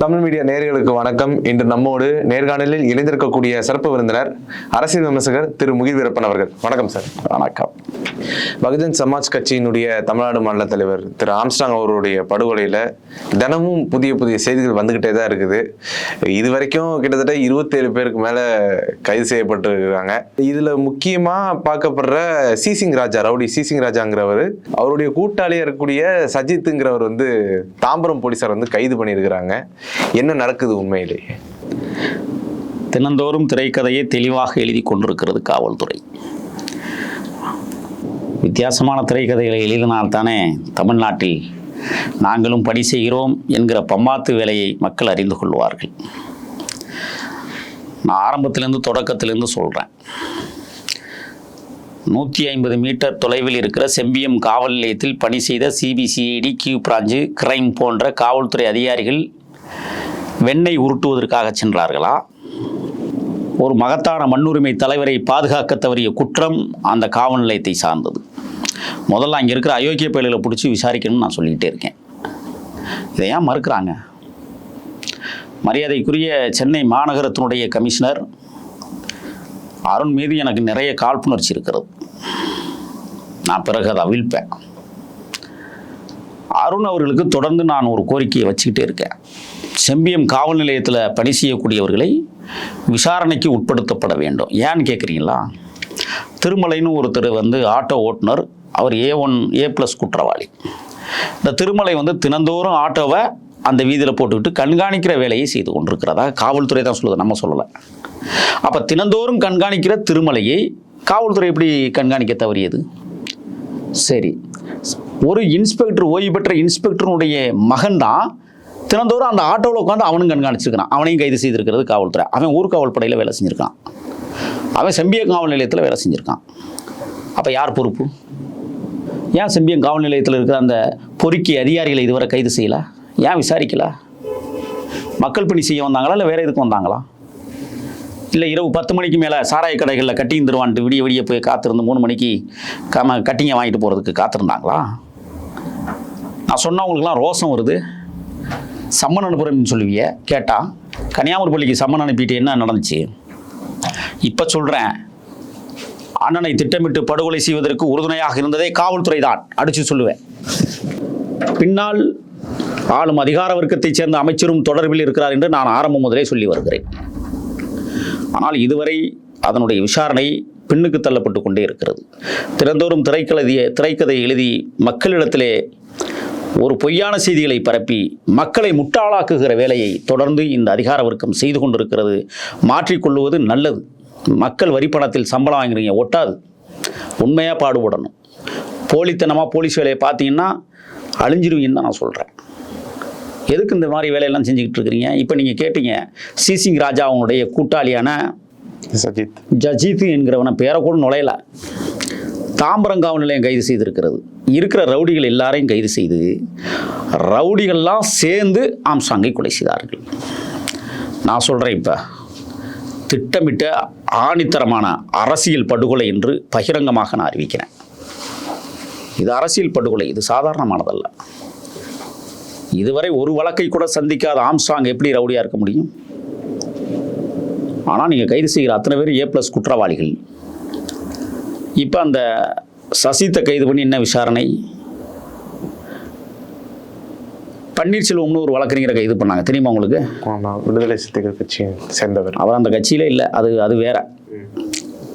Tamil media நேயர்களுக்கு வணக்கம். இன்று நம்மோடு நேர்காணலில் இணைந்திருக்கக்கூடிய சிறப்பு விருந்தினர் அரசியல் விமர்சகர் திரு முகில் வீரப்பன் அவர்கள். வணக்கம் சார். வணக்கம். பகுஜன் சமாஜ் கட்சியினுடைய தமிழ்நாடு மாநில தலைவர் திரு ஆம்ஸ்டாங் அவருடைய படுகொலையில தினமும் புதிய புதிய செய்திகள் வந்துகிட்டே தான் இருக்குது. இது வரைக்கும் கிட்டத்தட்ட இருபத்தேழு பேருக்கு மேல கைது செய்யப்பட்டிருக்காங்க இதுல முக்கியமா பார்க்கப்படுற சீசிங் ராஜா ரவுடி சீசிங் ராஜாங்கிறவர் அவருடைய கூட்டாளியா இருக்கக்கூடிய சஜித்துங்கிறவர் வந்து தாம்பரம் போலீசார் வந்து கைது பண்ணியிருக்கிறாங்க. என்ன நடக்குது உண்மையிலேயே தினந்தோறும் திரைக்கதையை தெளிவாக எழுதி கொண்டிருக்கிறது காவல்துறை. வித்தியாசமான திரைக்கதைகளை எழுதினால்தானே தமிழ்நாட்டில் நாங்களும் பணி செய்கிறோம் என்கிற பம்மாத்து வேலையை மக்கள் அறிந்து கொள்வார்கள். நான் ஆரம்பத்திலேருந்து தொடக்கத்திலேருந்து சொல்கிறேன் நூற்றி ஐம்பது மீட்டர் தொலைவில் இருக்கிற செம்பியம் காவல் நிலையத்தில் பணி செய்த சிபிசிஐடி கியூ பிராஞ்சு கிரைம் போன்ற காவல்துறை அதிகாரிகள் வெண்ணெய் உருட்டுவதற்காக சென்றார்களா? ஒரு மகத்தான மண்ணுரிமை தலைவரை பாதுகாக்க தவறிய குற்றம் அந்த காவல் நிலையத்தை சார்ந்தது. முதல்ல அங்கே இருக்கிற அயோக்கிய பயல்களை பிடிச்சி விசாரிக்கணும்னு நான் சொல்லிக்கிட்டே இருக்கேன். இதை ஏன் மறுக்கிறாங்க? மரியாதைக்குரிய சென்னை மாநகரத்தினுடைய கமிஷனர் அருண் மீது எனக்கு நிறைய காழ்ப்புணர்ச்சி இருக்கிறது. நான் பிறகு அதை அவிழ்ப்பேன். அருண் அவர்களுக்கு தொடர்ந்து நான் ஒரு கோரிக்கையை வச்சுக்கிட்டே இருக்கேன். செம்பியம் காவல் நிலையத்தில் பணி செய்யக்கூடியவர்களை விசாரணைக்கு உட்படுத்தப்பட வேண்டும். ஏன்னு கேட்குறீங்களா திருமலைன்னு ஒருத்தர் வந்து ஆட்டோ ஓட்டுநர் அவர் ஏ ஒன் ஏ ப்ளஸ் குற்றவாளி. இந்த திருமலை வந்து தினந்தோறும் ஆட்டோவை அந்த வீதியில் போட்டுக்கிட்டு கண்காணிக்கிற வேலையை செய்து கொண்டிருக்கிறதா? காவல்துறை தான் சொல்லுது நம்ம சொல்லலை. அப்போ தினந்தோறும் கண்காணிக்கிற திருமலையை காவல்துறை எப்படி கண்காணிக்க தவறியது? சரி. ஒரு இன்ஸ்பெக்டர் ஓய்வு பெற்ற இன்ஸ்பெக்டருடைய மகன் தான் தினந்தோறும் அந்த ஆட்டோவில் உட்காந்து அவனும் கண்காணிச்சிருக்கிறான். அவனையும் கைது செய்திருக்கிறது காவல்துறை. அவன் ஊர்காவல் படையில் வேலை செஞ்சுருக்கான். அவன் செம்பியம் காவல் நிலையத்தில் வேலை செஞ்சுருக்கான். அப்போ யார் பொறுப்பு? ஏன் செம்பியம் காவல் நிலையத்தில் இருக்கிற அந்த பொறுக்கி அதிகாரிகளை இதுவரை கைது செய்யலை? ஏன் விசாரிக்கல? மக்கள் பணி செய்ய வந்தாங்களா இல்லை வேறு எதுக்கு வந்தாங்களா? இல்லை இரவு பத்து மணிக்கு மேலே சாராய கடைகளில் கட்டிங் தருவான்ட்டு விடிய விடிய போய் காத்திருந்து மூணு மணிக்கு கம கட்டிங்கை வாங்கிட்டு போகிறதுக்கு காத்திருந்தாங்களா? நான் சொன்னவங்களுக்குலாம் ரோசம் வருது. சம்மன் அனுப்புகிறேன்னு சொல்லுவிய கேட்டா கன்னியாகுமரி பள்ளிக்கு சம்மன் அனுப்பிட்டு என்ன நடந்துச்சு? இப்போ சொல்கிறேன் அண்ணனை திட்டமிட்டு படுகொலை செய்வதற்கு உறுதுணையாக இருந்ததே காவல்துறை தான் அடித்து சொல்லுவேன். பின்னால் ஆளும் அதிகார வர்க்கத்தைச் சேர்ந்த அமைச்சரும் தொடர்பில் இருக்கிறார் என்று நான் ஆரம்பம் முதலே சொல்லி வருகிறேன். ஆனால் இதுவரை அதனுடைய விசாரணை பின்னுக்கு தள்ளப்பட்டு கொண்டே இருக்கிறது. திறந்தோறும் திரைக்கதை திரைக்கதை எழுதி மக்களிடத்திலே ஒரு பொய்யான செய்திகளை பரப்பி மக்களை முட்டாளாக்குகிற வேலையை தொடர்ந்து இந்த அதிகார வர்க்கம் செய்து கொண்டிருக்கிறது. மாற்றிக்கொள்வது நல்லது. மக்கள் வரி பணத்தில் சம்பளம் வாங்குறீங்க ஒட்டாது. உண்மையாக பாடுபடணும். போலித்தனமாக போலீஸ் வேலையை பார்த்தீங்கன்னா அழிஞ்சிருவீங்கன்னு தான் நான் சொல்கிறேன் எதுக்கு இந்த மாதிரி வேலையெல்லாம் செஞ்சுக்கிட்டு இருக்கிறீங்க? இப்போ நீங்கள் கேட்டீங்க சிசிங் ராஜா அவங்களுடைய கூட்டாளியான சஜித். ஜஜீத் என்கிறவனை பேரை கூட நுழையல. தாம்பரங்காவல் நிலையம் கைது செய்திருக்கிறது. இருக்கிற ரவுடிகள் எல்லாரையும் கைது செய்து ரவுடிகள்லாம் சேர்ந்து ஆம்சாங்கை கொலை செய்தார்கள். நான் சொல்கிறேன் இப்போ திட்டமிட்ட ஆணித்தரமான அரசியல் படுகொலை என்று பகிரங்கமாக நான் அறிவிக்கிறேன். இது அரசியல் படுகொலை இது சாதாரணமானதல்ல. இதுவரை ஒரு வழக்கை கூட சந்திக்காத ஆம்சாங் எப்படி ரவுடியாக இருக்க முடியும்? ஆனால் நீங்கள் கைது செய்கிற அத்தனை பேர் ஏ ப்ளஸ் குற்றவாளிகள். இப்போ அந்த சசித்தை கைது பண்ணி என்ன விசாரணை? பன்னீர்செல்வம்னு ஒரு வழக்கறிஞரை கைது பண்ணாங்க. தெரியுமா உங்களுக்கு? விடுதலை சிறுத்தைகள் கட்சியை சேர்ந்தவர். அவர் அந்த கட்சியில் இல்லை. அது அது வேற.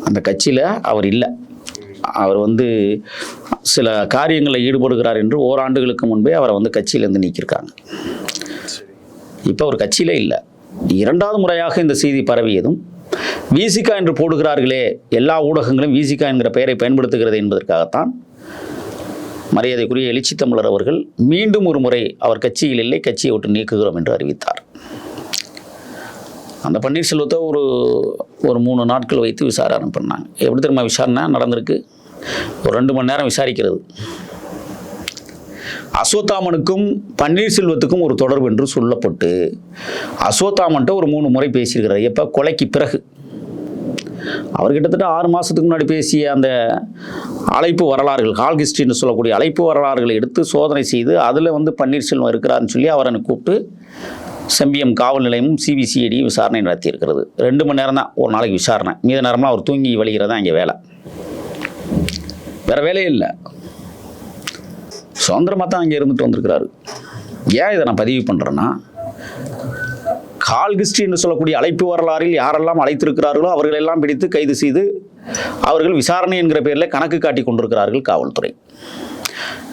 அந்த கட்சியில் அவர் இல்லை. அவர் வந்து சில காரியங்களில் ஈடுபடுகிறார் என்று ஓராண்டுகளுக்கு முன்பே அவரை வந்து கட்சியிலேருந்து நீக்கியிருக்காங்க. இப்போ அவர் கட்சியிலே இல்லை. இரண்டாவது முறையாக இந்த செய்தி பரவியதும் விசிகா என்று போடுகிறார்களே எல்லா ஊடகங்களும் விசிகா என்கிற பெயரை பயன்படுத்துகிறது என்பதற்காகத்தான் மரியாதைக்குரிய எழுச்சி தமிழர் அவர்கள் மீண்டும் ஒரு முறை அவர் கட்சியில் இல்லை கட்சியை விட்டு நீக்குகிறோம் என்று அறிவித்தார். அந்த பன்னீர்செல்வத்தை ஒரு ஒரு மூணு நாட்கள் வைத்து விசாரணை பண்ணாங்க. எப்படி தெரியுமா விசாரணை நடந்திருக்கு? ஒரு ரெண்டு மணி நேரம் விசாரிக்கிறது. அசோத்தாமனுக்கும் பன்னீர்செல்வத்துக்கும் ஒரு தொடர்பு என்று சொல்லப்பட்டு அசோத்தாமன்ட்ட ஒரு மூணு முறை பேசியிருக்கிறார். எப்போ? கொலைக்கு பிறகு. அவர் கிட்டத்தட்ட ஆறு மாதத்துக்கு முன்னாடி பேசிய அந்த அழைப்பு வரலாறுகள் கால் ஹிஸ்ட்ரின்னு சொல்லக்கூடிய அழைப்பு வரலாறுகளை எடுத்து சோதனை செய்து அதில் வந்து பன்னீர்செல்வம் இருக்கிறாருன்னு சொல்லி அவரை கூப்பிட்டு செம்பியம் காவல் நிலையமும் சிபிசிஐடி விசாரணை நடத்தியிருக்கிறது. ரெண்டு மணி நேரம் தான் ஒரு நாளைக்கு விசாரணை. மீத நேரம்லாம் அவர் தூங்கி வழிகிறது தான் இங்கே வேலை. வேறு வேலையே இல்லை. சுதந்திரமாக தான் அங்கே இருந்துட்டு வந்திருக்கிறாரு. ஏன் இதை நான் பதிவு பண்ணுறேன்னா கால்கிஸ்டி என்று சொல்லக்கூடிய அழைப்பு வரலாறில் யாரெல்லாம் அழைத்திருக்கிறார்களோ அவர்களெல்லாம் பிடித்து கைது செய்து அவர்கள் விசாரணை என்கிற பேரில் கணக்கு காட்டி கொண்டிருக்கிறார்கள் காவல்துறை.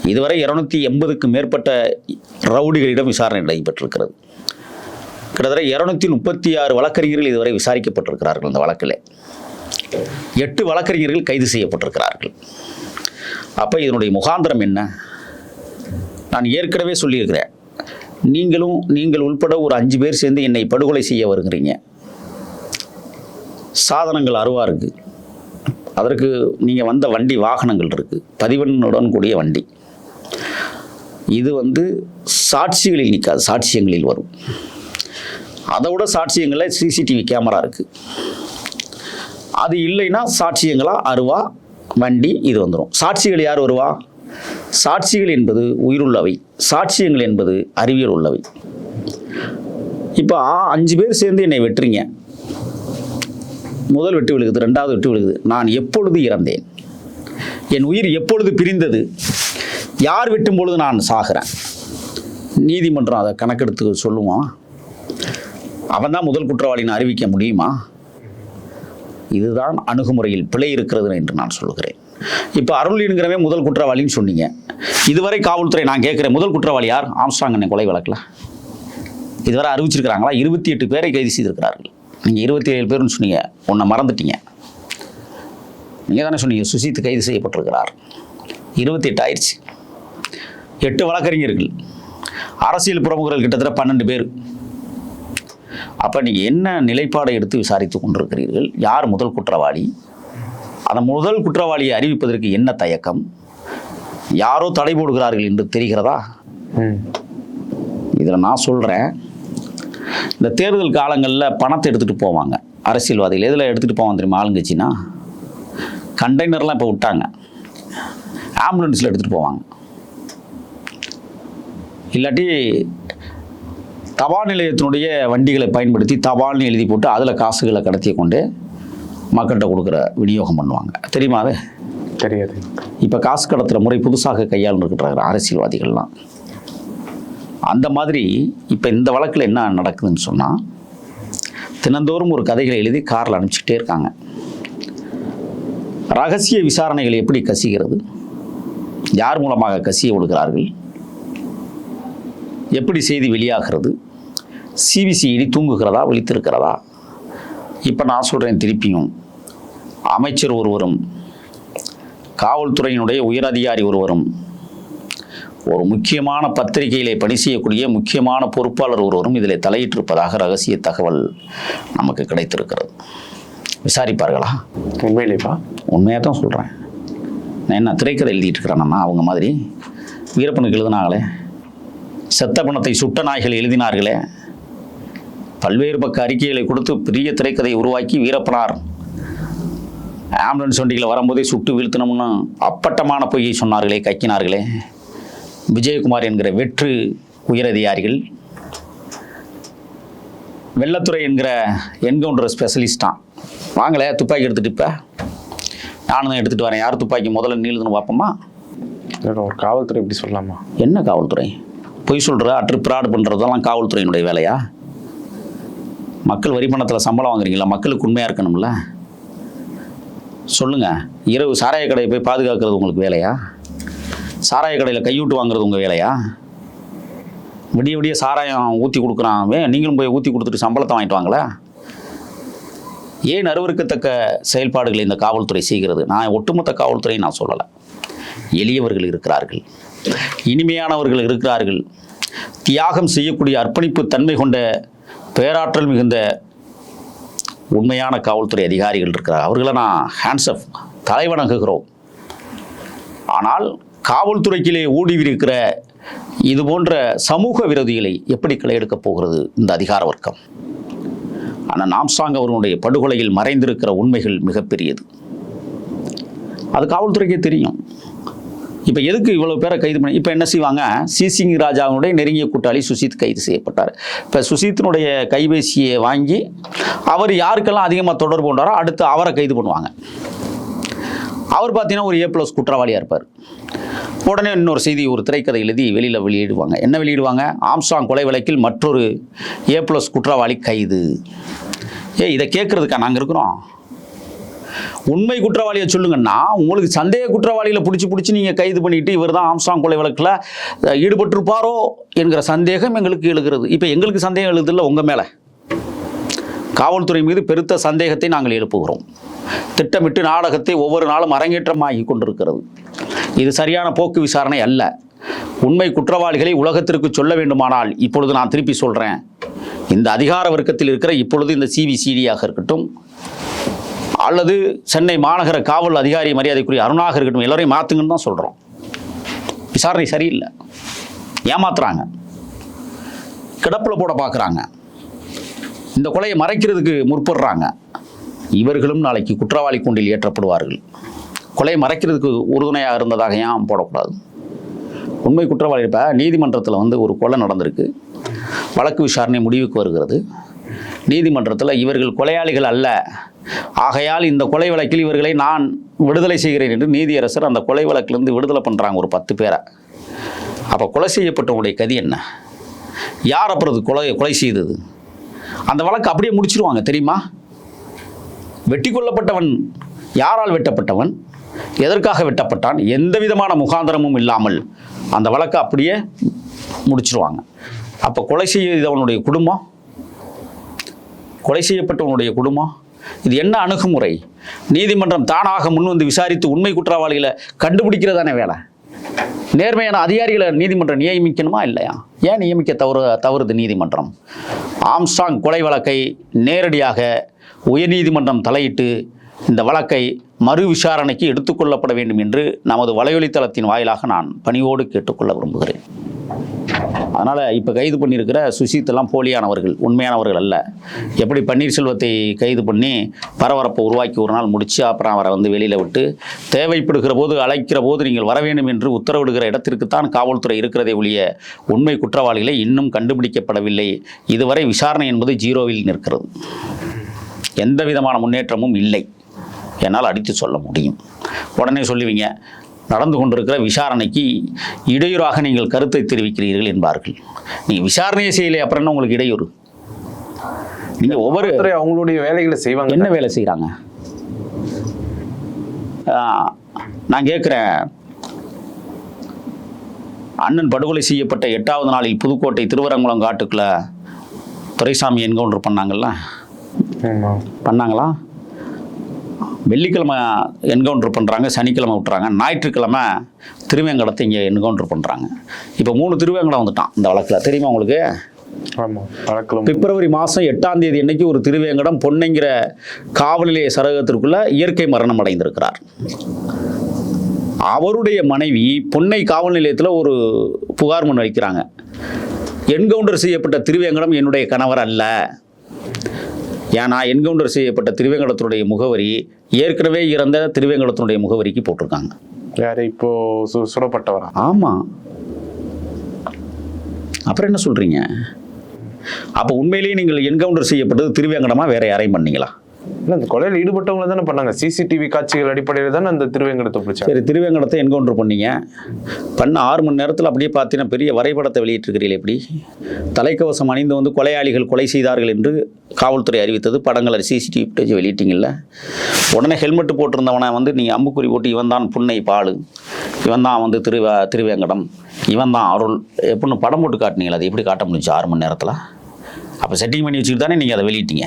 இதுவரை இருநூத்தி எண்பதுக்கு மேற்பட்ட ரவுடிகளிடம் விசாரணை நடைபெற்றிருக்கிறது. கிட்டத்தட்ட இருநூத்தி முப்பத்தி ஆறு வழக்கறிஞர்கள் இதுவரை விசாரிக்கப்பட்டிருக்கிறார்கள் இந்த வழக்கில். எட்டு வழக்கறிஞர்கள் கைது செய்யப்பட்டிருக்கிறார்கள். அப்போ இதனுடைய முகாந்திரம் என்ன? நான் ஏற்கனவே சொல்லியிருக்கிறேன். நீங்களும் நீங்கள் உள்பட ஒரு அஞ்சு பேர் சேர்ந்து என்னை படுகொலை செய்ய வருகிறீங்க. சாதனங்கள் அருவா இருக்கு. அதற்கு நீங்கள் வந்த வண்டி வாகனங்கள் இருக்குது பதிவெண்ணுடன் கூடிய வண்டி. இது வந்து சாட்சிகளில் நிற்காது சாட்சியங்களில் வரும். அதை விட சாட்சியங்களில் சிசிடிவி கேமரா இருக்குது அது இல்லைன்னா சாட்சியங்களா அருவா வண்டி இது வந்துடும் சாட்சிகள் யார் வருவா? சாட்சிகள் என்பது உயிருள்ளவை சாட்சியங்கள் என்பது அறிவியல் உள்ளவை. இப்போ அஞ்சு பேர் சேர்ந்து என்னை வெட்டுறீங்க. முதல் வெட்டு விழுகுது ரெண்டாவது வெட்டு விழுகுது. நான் எப்பொழுது இறந்தேன்? என் உயிர் எப்பொழுது பிரிந்தது? யார் வெட்டும் பொழுது நான் சாகிறேன்? நீதிமன்றம் அதை கணக்கெடுத்து சொல்லுவான் அவன் தான் முதல் குற்றவாளின்னு அறிவிக்க முடியுமா? இதுதான் அணுகுமுறையில் பிழை இருக்கிறது என்று நான் சொல்லுகிறேன். இப்போ அருள்ங்கிறவே முதல் குற்றவாளின்னு சொன்னீங்க? இதுவரை காவல்துறை நான் கேட்குறேன் முதல் குற்றவாளி யார்? ஆம்ஸ்டாங் கொலை வழக்கில். இதுவரை அறிவிச்சிருக்கிறாங்களா? இருபத்தி எட்டு பேரை கைது செய்திருக்கிறார்கள். நீங்கள் இருபத்தி ஏழு பேர்னு சொன்னீங்க. உன்னை மறந்துட்டீங்க. நீங்கள் தானே சொன்னீங்க சுசித் கைது செய்யப்பட்டிருக்கிறார். இருபத்தி எட்டு ஆயிடுச்சு. எட்டு வழக்கறிஞர்கள். அரசியல் பிரமுகர்கள் கிட்டத்தட்ட பன்னெண்டு பேர். அப்போ நீங்கள் என்ன நிலைப்பாடை எடுத்து விசாரித்து கொண்டிருக்கிறீர்கள்? யார் முதல் குற்றவாளி? அந்த முதல் குற்றவாளியை அறிவிப்பதற்கு என்ன தயக்கம்? யாரோ தடை போடுகிறார்கள் என்று தெரிகிறதா? இதில் நான் சொல்கிறேன் இந்த தேர்தல் காலங்களில் பணத்தை எடுத்துகிட்டு போவாங்க. அரசியல்வாதிகள் எதில் எடுத்துகிட்டு போவாங்க தெரியுமா ஆளுங்கட்சினா? கண்டெய்னர்லாம் இப்போ விட்டாங்க. ஆம்புலன்ஸில் எடுத்துகிட்டு போவாங்க. இல்லாட்டி தபால் நிலையத்தினுடைய வண்டிகளை பயன்படுத்தி தபால்னு எழுதி போட்டு அதில் காசுகளை கடத்தி கொண்டு மக்கள்கிட்ட கொடுக்குற விநியோகம் பண்ணுவாங்க. தெரியுமா அது தெரியாது. இப்போ காசு கடத்துகிற முறை புதுசாக கையாளுருக்கிற அரசியல்வாதிகள்லாம். அந்த மாதிரி இப்போ இந்த வழக்கில் என்ன நடக்குதுன்னு சொன்னால் தினந்தோறும் ஒரு கதைகளை எழுதி காரில் அனுப்பிச்சிட்டே இருக்காங்க. ரகசிய விசாரணைகள் எப்படி கசிகிறது? யார் மூலமாக கசிய விடுகிறார்கள் எப்படி செய்தி வெளியாகிறது? சிபிசிஐடி தூங்குகிறதா? விழித்திருக்கிறதா? இப்போ நான் சொல்கிறேன் திருப்பியும். அமைச்சர் ஒருவரும் காவல்துறையினுடைய உயரதிகாரி ஒருவரும் ஒரு முக்கியமான பத்திரிகையிலே பணி செய்யக்கூடிய முக்கியமான பொறுப்பாளர் ஒருவரும் இதில் தலையிட்டிருப்பதாக ரகசிய தகவல் நமக்கு கிடைத்திருக்கிறது. விசாரிப்பார்களா? உண்மையிலேப்பா உண்மையாக தான் சொல்கிறேன் நான் என்ன திரைக்கதை எழுதிட்டு இருக்கிறேன்னா அவங்க மாதிரி? வீரப்பனுக்கு எழுதினாங்களே? செத்த பணத்தை சுட்ட நாய்கள் எழுதினார்களே? பல்வேறு பக்க அறிக்கைகளை கொடுத்து பெரிய திரைக்கதையை உருவாக்கி வீரப்பனார். ஆம்புலன்ஸ் வண்டியில் வரும்போதே சுட்டு வீழ்த்தணும்னு அப்பட்டமான பொய்யை சொன்னார்களே கக்கினார்களே. விஜயகுமார் என்கிற வெற்று உயரதிகாரிகள். வெள்ளத்துறை என்கிற என்கவுண்டர் ஸ்பெஷலிஸ்டான் வாங்களே துப்பாக்கி எடுத்துட்டு இப்போ. நானும் தான் எடுத்துகிட்டு வரேன். யார் துப்பாக்கி முதல்ல நீளுதுன்னு பார்ப்போமா? ஒரு காவல்துறை இப்படி சொல்லலாமா? என்ன காவல்துறை? பொய் சொல்கிற அற்று பிராடு பண்ணுறதெல்லாம் காவல்துறையினுடைய வேலையா? மக்கள் வரி பணத்தில் சம்பளம் வாங்குறீங்களா? மக்களுக்கு உண்மையாக இருக்கணும்ல? சொல்லுங்கள் இரவு சாராய கடையை போய் பாதுகாக்கிறது உங்களுக்கு வேலையா? சாராய கடையில் கையூட்டு வாங்குறது உங்கள் வேலையா? விடிய விடிய சாராயம் ஊற்றி கொடுக்குறான். நீங்களும் போய் ஊற்றி கொடுத்துட்டு சம்பளத்தை வாங்கிட்டு வாங்களே? ஏன் அருவருக்கத்தக்க செயல்பாடுகளை இந்த காவல்துறை செய்கிறது? நான் ஒட்டுமொத்த காவல்துறையை நான் சொல்லலை. எளியவர்கள் இருக்கிறார்கள். இனிமையானவர்கள் இருக்கிறார்கள். தியாகம் செய்யக்கூடிய அர்ப்பணிப்பு தன்மை கொண்ட பேராற்றல் மிகுந்த உண்மையான காவல்துறை அதிகாரிகள் இருக்கிறார். அவர்களை நான் ஹேண்ட்ஸ்அப் தலைவணங்குகிறோம் ஆனால் காவல்துறைக்கிலே ஊடுருவிருக்கிற இது போன்ற சமூக விரோதிகளை எப்படி கிளையெடுக்கப் போகிறது இந்த அதிகார வர்க்கம்? ஆனால் நாம்சாங் அவர்களுடைய படுகொலையில் மறைந்திருக்கிற உண்மைகள் மிகப்பெரியது. அது காவல்துறைக்கே தெரியும். இப்போ எதுக்கு இவ்வளோ பேரை கைது பண்ணி இப்போ என்ன செய்வாங்க? சிசிங் ராஜாவுடைய நெருங்கிய கூட்டாளி சுசித் கைது செய்யப்பட்டார். இப்போ சுசித்தினுடைய கைபேசியை வாங்கி அவர் யாருக்கெல்லாம் அதிகமாக தொடர்பு கொண்டாரோ அடுத்து அவரை கைது பண்ணுவாங்க. அவர் பார்த்தீங்கன்னா ஒரு ஏ ப்ளஸ் குற்றவாளியாக இருப்பார். உடனே இன்னொரு செய்தி ஒரு திரைக்கதை எழுதி வெளியில் வெளியிடுவாங்க. என்ன வெளியிடுவாங்க? ஆம்ஸ்டாங் கொலை வழக்கில் மற்றொரு ஏ ப்ளஸ் குற்றவாளி கைது. ஏ இதை கேட்குறதுக்கா நாங்கள் இருக்கிறோம்? உண்மை குற்றவாளியை சொல்லுங்கன்னா உங்களுக்கு சந்தேக குற்றவாளிகளை பிடிச்சி பிடிச்சி நீங்கள் கைது பண்ணிட்டு இவர் தான் ஆம்ஸ்டாங் கொலை வழக்கில் ஈடுபட்டிருப்பாரோ என்கிற சந்தேகம் எங்களுக்கு எழுகிறது. இப்போ எங்களுக்கு சந்தேகம் எழுதில்ல உங்கள் மேலே. காவல்துறை மீது பெருத்த சந்தேகத்தை நாங்கள் எழுப்புகிறோம். திட்டமிட்டு நாடகத்தை ஒவ்வொரு நாளும் அரங்கேற்றமாகி கொண்டிருக்கிறது. இது சரியான போக்கு விசாரணை அல்ல. உண்மை குற்றவாளிகளை உலகத்திற்கு சொல்ல வேண்டுமானால் இப்பொழுது நான் திருப்பி சொல்கிறேன் இந்த அதிகார வர்க்கத்தில் இருக்கிற இப்பொழுது இந்த சிபிசிடியாக இருக்கட்டும் அல்லது சென்னை மாநகர காவல் அதிகாரி மரியாதைக்குரிய அருணாக இருக்கட்டும் எல்லாரையும் மாற்றுங்கன்னு தான் சொல்கிறோம் விசாரணை சரியில்லை. ஏமாத்துறாங்க. கிடப்பில் போட பார்க்குறாங்க இந்த கொலையை மறைக்கிறதுக்கு முற்படுறாங்க. இவர்களும் நாளைக்கு குற்றவாளி கூண்டில் ஏற்றப்படுவார்கள். கொலையை மறைக்கிறதுக்கு உறுதுணையாக இருந்ததாக ஏன் போடக்கூடாது? உண்மை குற்றவாளி இப்போ நீதிமன்றத்தில் வந்து ஒரு கொலை நடந்திருக்கு. வழக்கு விசாரணை முடிவுக்கு வருகிறது. நீதிமன்றத்தில் இவர்கள் கொலையாளிகள் அல்ல. ஆகையால் இந்த கொலை வழக்கில் இவர்களை நான் விடுதலை செய்கிறேன் என்று நீதியரசர் அந்த கொலை வழக்கிலிருந்து விடுதலை பண்ணுறாங்க ஒரு பத்து பேரை. அப்போ கொலை செய்யப்பட்டவங்களுடைய கதி என்ன? யார் அப்புறம் அது கொலை கொலை செய்தது? அந்த வழக்கு அப்படியே முடிச்சிருவாங்க தெரியுமா? வெட்டி கொல்லப்பட்டவன் யாரால் வெட்டப்பட்டவன்? எதற்காக வெட்டப்பட்டான்? எந்த விதமான முகாந்தரமும் இல்லாமல் அந்த வழக்கை அப்படியே முடிச்சிருவாங்க. அப்போ கொலை செய்தவனுடைய குடும்பம்? கொலை செய்யப்பட்டவனுடைய குடும்பம்? இது என்ன அணுகுமுறை? நீதிமன்றம் தானாக முன்வந்து விசாரித்து உண்மை குற்றவாளிகளை கண்டுபிடிக்கிறதானே வேலை? நேர்மையான அதிகாரிகளை நீதிமன்றம் நியமிக்கணுமா இல்லையா? ஏன் நியமிக்க தவறு தவறுது நீதிமன்றம்? ஆம்ஸ்டாங் கொலை வழக்கை நேரடியாக உயர்நீதிமன்றம் தலையிட்டு இந்த வழக்கை மறு விசாரணைக்கு எடுத்துக்கொள்ளப்பட வேண்டும் என்று நமது வலையொலித்தளத்தின் வாயிலாக நான் பணியோடு கேட்டுக்கொள்ள விரும்புகிறேன். அதனால் இப்போ கைது பண்ணியிருக்கிற எல்லாம் போலியானவர்கள் உண்மையானவர்கள் அல்ல. எப்படி பன்னீர்செல்வத்தை கைது பண்ணி பரபரப்பை உருவாக்கி ஒரு நாள் முடித்து அப்புறம் அவரை வந்து வெளியில் விட்டு தேவைப்படுகிற போது அழைக்கிற போது நீங்கள் வர வேண்டும் என்று உத்தரவிடுகிற இடத்திற்குத்தான் காவல்துறை இருக்கிறதே ஒழிய உண்மை குற்றவாளிகளை இன்னும் கண்டுபிடிக்கப்படவில்லை. இதுவரை விசாரணை என்பது ஜீரோவில் நிற்கிறது. எந்த விதமான முன்னேற்றமும் இல்லை. என்னால் அடித்து சொல்ல முடியும். உடனே சொல்லுவீங்க நடந்து கொண்டிருக்கிற விசாரணைக்கு இடையூறாக நீங்கள் கருத்தை தெரிவிக்கிறீர்கள் என்பார்கள். நீங்கள் விசாரணையை செய்யலை அப்புறம் என்ன உங்களுக்கு இடையூறு? நீங்கள் ஒவ்வொரு அவங்களுடைய வேலைகளை செய்வாங்க. என்ன வேலை செய்கிறாங்க நான் கேட்குறேன். அண்ணன் படுகொலை செய்யப்பட்ட எட்டாவது நாளில் புதுக்கோட்டை திருவரங்குளம் காட்டுக்குள்ள துரைசாமி என்கவுண்டர் பண்ணாங்கல்ல. பண்ணாங்களா? வெள்ளிக்கிழமை என்கவுண்டர் பண்ணுறாங்க சனிக்கிழமை விட்டுறாங்க ஞாயிற்றுக்கிழமை திருவேங்கடத்தை இங்கே என்கவுண்டர் பண்ணுறாங்க இப்போ மூணு திருவேங்கடம் வந்துட்டான் இந்த வழக்கில். தெரியுமா உங்களுக்கு? பிப்ரவரி மாதம் எட்டாம் தேதி அன்னைக்கு ஒரு திருவேங்கடம் பொன்னைங்கிற காவல் நிலைய சரகத்திற்குள்ள இயற்கை மரணம் அடைந்திருக்கிறார். அவருடைய மனைவி பொன்னை காவல் நிலையத்தில் ஒரு புகார் மனு வைக்கிறாங்க. என்கவுண்டர் செய்யப்பட்ட திருவேங்கடம் என்னுடைய கணவர் அல்ல. ஏன்னா என்கவுண்டர் செய்யப்பட்ட திருவேங்கடத்தினுடைய முகவரி ஏற்கனவே இறந்த திருவேங்கடத்தினுடைய முகவரிக்கு போட்டிருக்காங்க. யாரு? இப்போ சுடப்பட்டவரா? ஆமாம் அப்புறம் என்ன சொல்கிறீங்க அப்போ உண்மையிலேயே நீங்கள் என்கவுண்டர் செய்யப்பட்டது திருவேங்கடமா வேற யாரையும் பண்ணீங்களா? இல்லை அந்த கொலையில் ஈடுபட்டவங்க தானே பண்ணாங்க. சிசிடிவி காட்சிகள் அடிப்படையில் தானே அந்த திருவேங்கடத்தை பிடிச்சாங்க. சரி திருவேங்கடத்தை என்கவுண்டர் பண்ணீங்க. பண்ண ஆறு மணி நேரத்தில் அப்படியே பார்த்தீங்கன்னா பெரிய வரைபடத்தை வெளியிட்டிருக்கிறீர்கள் எப்படி? தலைக்கவசம் அணிந்து வந்து கொலையாளிகள் கொலை செய்தார்கள் என்று காவல்துறை அறிவித்தது. படங்களை சிசிடிவி ஃபுட்டேஜ் வெளியிட்டீங்கல்ல. உடனே ஹெல்மெட் போட்டிருந்தவனை வந்து நீங்கள் அம்புக்குறி போட்டு இவன் தான் புன்னை பால். இவன் தான் வந்து திருவ திருவேங்கடம். இவன் தான் அருள். எப்படின்னு படம் போட்டு காட்டினீங்களா அது எப்படி காட்ட முடிஞ்சு ஆறு மணி நேரத்தில்? அப்போ செட்டிங் பண்ணி வச்சுக்கிட்டு தானே நீங்கள் அதை வெளியிட்டீங்க.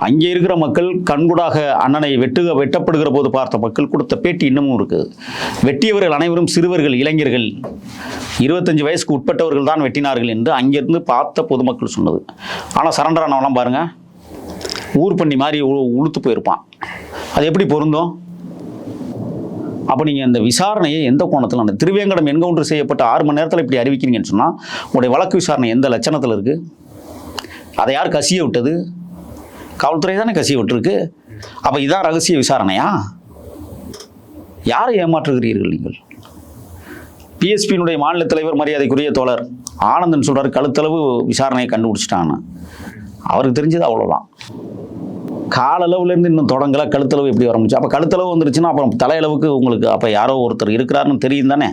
அங்கே இருக்கிற மக்கள் கண்கூடாக அண்ணனை வெட்டு வெட்டப்படுகிற போது பார்த்த மக்கள் கொடுத்த பேட்டி இன்னமும் இருக்குது. வெட்டியவர்கள் அனைவரும் சிறுவர்கள் இளைஞர்கள். இருபத்தஞ்சு வயசுக்கு உட்பட்டவர்கள் தான் வெட்டினார்கள் என்று அங்கிருந்து பார்த்த பொதுமக்கள் சொன்னது. ஆனால் சரண்டர் ஆனவெல்லாம் பாருங்கள் ஊர் பண்ணி மாதிரி உ- உளுத்து போயிருப்பான். அது எப்படி பொருந்தும்? அப்போ நீங்கள் இந்த விசாரணையை எந்த கோணத்தில் அந்த திருவேங்கடம் என்கவுண்டர் செய்யப்பட்ட ஆறு மணி நேரத்தில் இப்படி அறிவிக்கிறீங்கன்னு சொன்னால் உங்களுடைய வழக்கு விசாரணை எந்த லட்சணத்தில் இருக்குது அதை யார் கசிய விட்டது? காவல்துறை தானே கசி விட்டுருக்கு. அப்போ இதான் ரகசிய விசாரணையா? யாரை ஏமாற்றுகிறீர்கள் நீங்கள்? பிஎஸ்பியினுடைய மாநில தலைவர் மரியாதைக்குரிய தோழர் ஆனந்தன் சொல்கிறார் கழுத்தளவு விசாரணையை கண்டுபிடிச்சிட்டான்னு. அவருக்கு தெரிஞ்சது அவ்வளோதான் காலளவுலேருந்து இன்னும் தொடங்கல கழுத்தளவு எப்படி வர முடிச்சு? அப்போ கழுத்தளவு வந்துருச்சுன்னா அப்புறம் தலையளவுக்கு உங்களுக்கு அப்போ யாரோ ஒருத்தர் இருக்கிறாருன்னு தெரியும் தானே?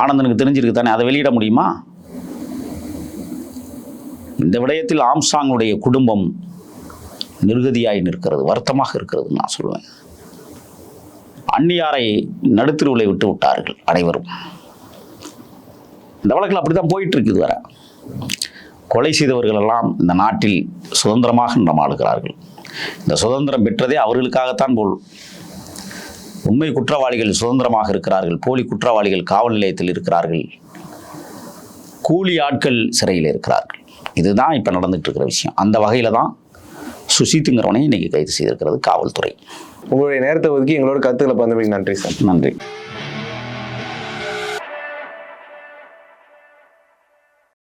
ஆனந்தனுக்கு தெரிஞ்சிருக்கு தானே? அதை வெளியிட முடியுமா? இந்த விடயத்தில் ஆம்சாங்குடைய குடும்பம் நிர்கதியாய் நிற்கிறது வருத்தமாக இருக்கிறது நான் சொல்லுவேன். அந்நியாரை நடுத்திருவிலை விட்டு விட்டார்கள் அனைவரும். இந்த வழக்கில் அப்படி தான் போயிட்டு இருக்குது வர கொலை செய்தவர்கள் எல்லாம் இந்த நாட்டில் சுதந்திரமாக நடமாடுகிறார்கள். இந்த சுதந்திரம் பெற்றதே அவர்களுக்காகத்தான் போல். உண்மை குற்றவாளிகள் சுதந்திரமாக இருக்கிறார்கள் போலி குற்றவாளிகள் காவல் நிலையத்தில் இருக்கிறார்கள். கூலி ஆட்கள் சிறையில் இருக்கிறார்கள். இதுதான் இப்போ நடந்துகிட்டு இருக்கிற விஷயம். அந்த வகையில் தான் சுசித்துங்கிறவனை இன்னைக்கு கைது செய்திருக்கிறது காவல்துறை. உங்களுடைய நேரத்தை ஒதுக்கி எங்களோட கருத்துக்களை பகிர்ந்தமைக்கு நன்றி சார். நன்றி.